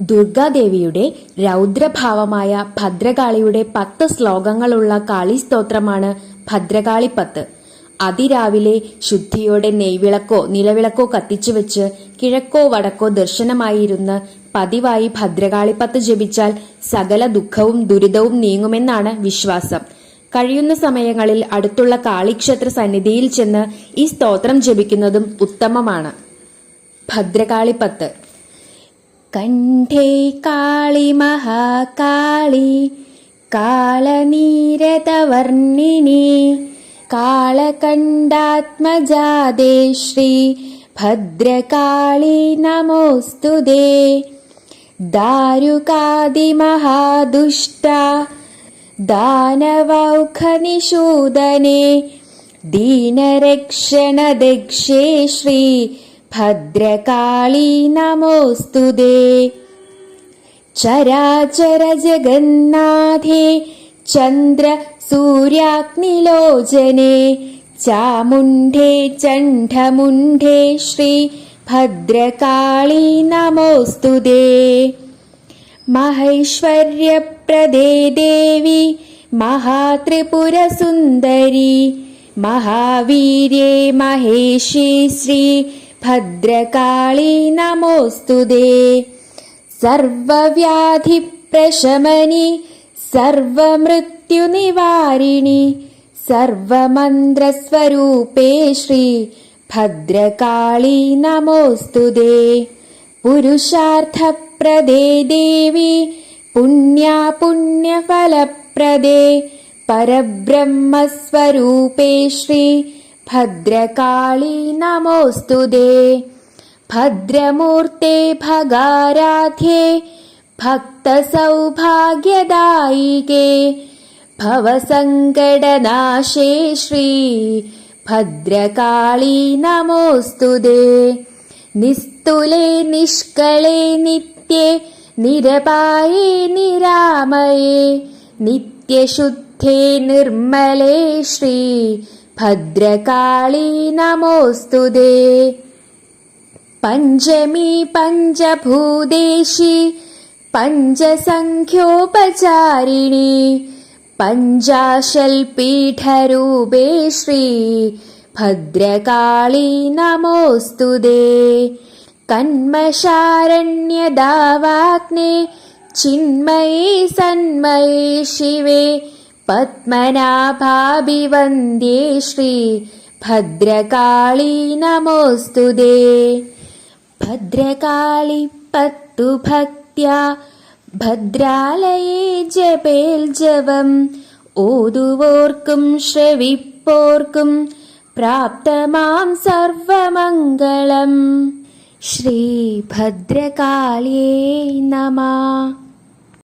ദുർഗാദേവിയുടെ രൗദ്രഭാവമായ ഭദ്രകാളിയുടെ പത്ത് ശ്ലോകങ്ങളുള്ള കാളിസ്തോത്രമാണ് ഭദ്രകാളിപ്പത്ത്. അതിരാവിലെ ശുദ്ധിയോടെ നെയ്വിളക്കോ നിലവിളക്കോ കത്തിച്ചു വെച്ച് കിഴക്കോ വടക്കോ ദർശനമായിരുന്ന് പതിവായി ഭദ്രകാളിപ്പത്ത് ജപിച്ചാൽ സകല ദുഃഖവും ദുരിതവും നീങ്ങുമെന്നാണ് വിശ്വാസം. കഴിയുന്ന സമയങ്ങളിൽ അടുത്തുള്ള കാളിക്ഷേത്ര സന്നിധിയിൽ ചെന്ന് ഈ സ്തോത്രം ജപിക്കുന്നതും ഉത്തമമാണ്. ഭദ്രകാളിപ്പത്ത് കണ്ഠേ കാളി മഹാകാളി കാളനീരതവർണിണി കാളകണ്ഠാത്മജാതേ ശ്രീ ഭദ്രകാളി നമോസ്തുതേ ദാരുകാദിമഹാദുഷ്ട ദാനവൗഖനിഷൂദനെ ദീനരക്ഷണദക്ഷേ ശ്രീ भद्रकाली नमोऽस्तु दे। चराचरजगन्नाथे चन्द्रसूर्याग्निलोचने चन्द्रोचने चामुण्ढे चण्डमुण्ढे श्री भद्रकाली नमोऽस्तु दे। महैश्वर्यप्रदेवि महात्रिपुरसुन्दरी महावीर्ये महेशी श्री भद्रकाली नमोऽस्तु दे। सर्वव्याधिप्रशमनि सर्वमृत्युनिवारिणि सर्वमन्त्रस्वरूपे श्री भद्रकाली नमोऽस्तु दे। पुरुषार्थप्रदे देवी पुण्या पुण्यफलप्रदे परब्रह्मस्वरूपे श्री ഭദ്രകാളി നമോസ്തുതേ ഭദ്രമൂർത്തെ ഭഗാരാധ്യേ. ഭക്തസൗഭാഗ്യദായികേ. ഭവസങ്കടനാശേ ശ്രീ ഭദ്രകാളി നമോസ്തുതേ നിസ്തുലേ നിഷ്കളേ നിത്യേ. നിരപായേ നിരാമയേ. നിത്യശുദ്ധേ നിർമ്മലേ ശ്രീ भद्रकाली नमोऽस्तु दे। पञ्चमी पञ्चभूदेशी पञ्चसङ्ख्योपचारिणी पञ्चाशल्पीठरूपे श्री भद्रकाली नमोऽस्तु दे। कन्मषारण्यदावाग्ने चिन्मये सन्मये शिवे പത്മനാഭാഭിവന്ദ്യേ ശ്രീ ഭദ്രകാളി നമോസ്തുതേ ഭദ്രകാളി പത്തു ഭക്ത്യാ ഭദ്രാലയേ ജപേൽ ജവം ഓതുവോർക്കും ശ്രവിപ്പോർക്കും പ്രാപ്തമാം സർവമംഗളം. ശ്രീ ഭദ്രകാളിയേ നമ.